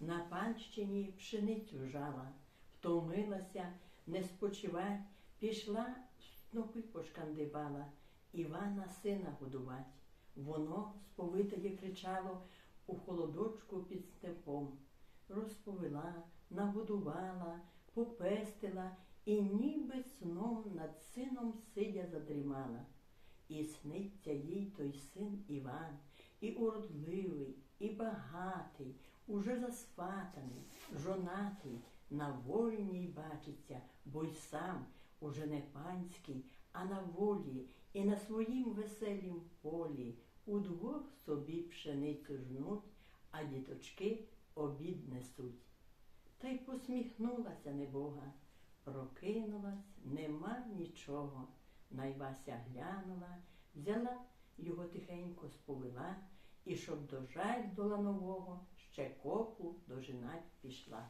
На панщині пшеницю жала, втомилася, не спочивать, пішла, снопи пошкандибала, Івана сина годувать. Воно сповитає кричало у холодочку під степом. Розповіла, нагодувала, попестила і ніби сном над сином сидя задрімала. І сниться їй той син Іван, і уродливий, і багатий, уже засватаний, жонатий, на вольній бачиться, бо й сам уже не панський, а на волі, і на своїм веселім полі удвох собі пшеницю жнуть, а діточки обід несуть. Та й посміхнулася небога, прокинулась, нема нічого. Найвася глянула, взяла його тихенько сповела, і щоб дожать до ланового, ще копу дожинать пішла.